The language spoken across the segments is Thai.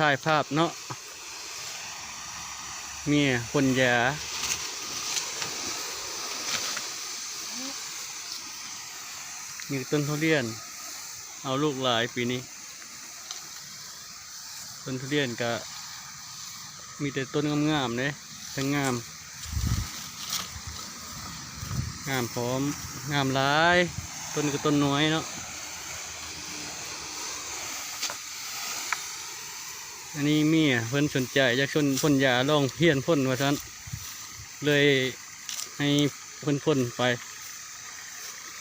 ถ่ายภาพเนาะเมียคนยามีต้นทุเรียน เอาลูกหลายปีนี้ ต้นทุเรียนก็มีแต่ต้นงามๆเลยทั้งงาม งามพร้อม งามหลาย ต้นก็ต้นน้อยเนาะ อันนี้เมียเพิ่นสนใจอยากชนพ่นยาลองเพี้ยนพ่นว่าซั่นเลยให้เพิ่นพ่นไป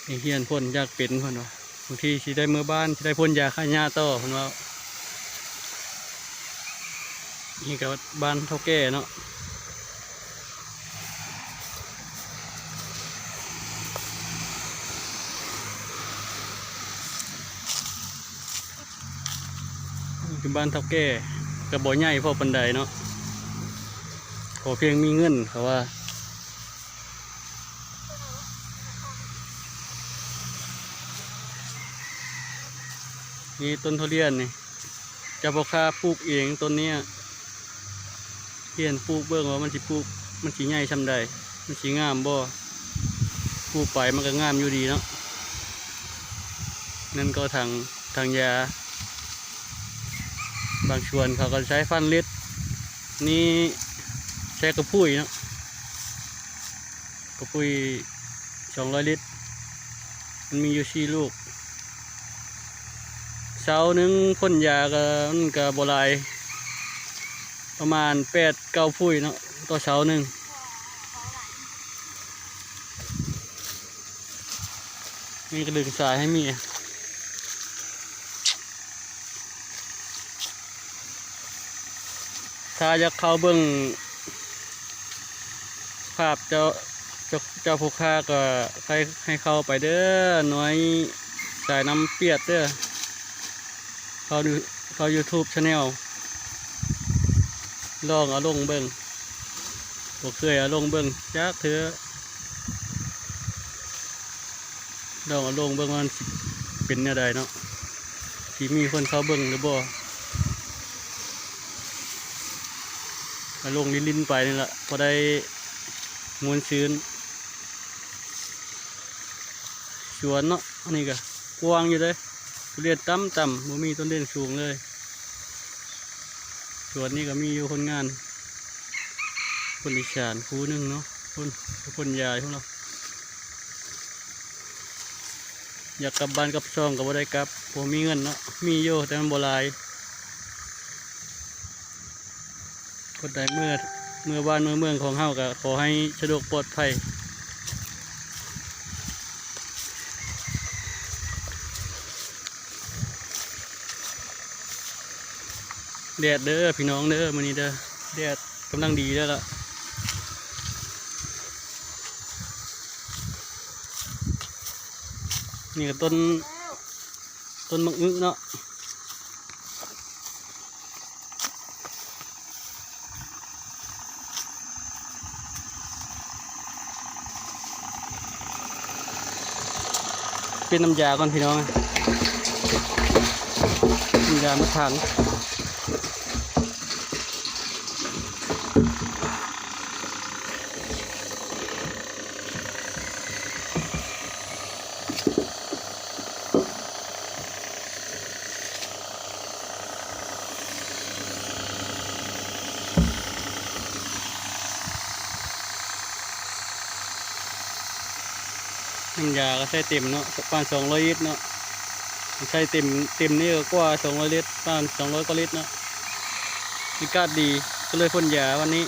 ให้เฮียนพ่นอยากเป็นพ่นว่าบางทีสิได้เมื่อบ้านสิได้พ่นยาฆ่าหญ้าต่อเพิ่นว่านี่ก็บ้านเท่าแก่เนาะคือบ้านเท่าแก่ กระบ่ใหญ่พอปันไดเนาะขอเพียงมีเงินเขาว่านี่ต้นทุเรียนนี่จะพอค้าปลูกเองต้นเนี้ยเพียนปลูกเบิ่งว่ามันสิปลูกมันสิใหญ่ชำใดมันสิงามบ่ปลูกไปมันก็งามอยู่ดีเนาะนั่นก็ทางทางยา บางส่วนเขาก็ใช้ฟันเล็ดนี่ใช้กระพุ้ยเนาะกระพุ้ยสองร้อยลิตร มันมีอยู่สี่ลูกเสาหนึ่งพ่นยาก็มันก็บลาย ประมาณแปดเก้าพุ้ยเนาะต่อเสาหนึ่งมีกระดึงสายให้มี ถ้าอยากเข้าเบิ่งภาพเจ้าเจ้าเจ้าผู้ค้าก็ให้ให้เข้าไปเด้อหน่วยสายน้ำเปียดเด้อเขาดูเขา YouTube Channel ลองเอาลงเบิ่งบ่เคยเอาลงเบิ่งจักเถอะลองเอาลงเบิ่งมันเป็นแนวใดเนาะสิมีคนเข้าเบิ่งหรือบ่ เอาลงลิ้นๆไปนี่แหละพอได้มวนชื้นสวนเนาะอันนี้ก็กว้างอยู่เลยทุเรียนต่ำต่ำบ่มีต้นเด่นสูงเลยสวนนี้ก็มีอยู่คนงาน คนอีสานครูหนึ่งเนาะคนคนยายพวกเราอยากกลับบ้านกลับช่องก็บ่ได้กลับผมมีเงินเนาะมีโยแต่มันบ่ลาย คนใดเมื่อเมื่อบ้านเมื่อเมืองของเฮาก็ขอให้สะดวกปลอดภัยแดดเด้อพี่น้องเด้อมื้อนี้เด้อแดดกำลังดีแล้วล่ะนี่ก็ต้นต้นมะอึเนาะ เป็นน้ำยาก่อนพี่น้องน้ำยามะข น้ำยาก็ใช้เต็มเนาะประมาณสองร้อยลิตรเนาะใช้เต็มเต็มนี่ก็กว่าสองร้อยลิตรประมาณสองร้อยกว่าลิตรเนาะมีกาดดีก็เลยพ่นยาวันนี้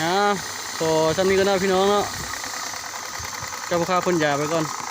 อ่าขอซ้ำนี้ก็น่าพี่น้องเนาะเจ้าพ่อค้าพ่นยาไปก่อน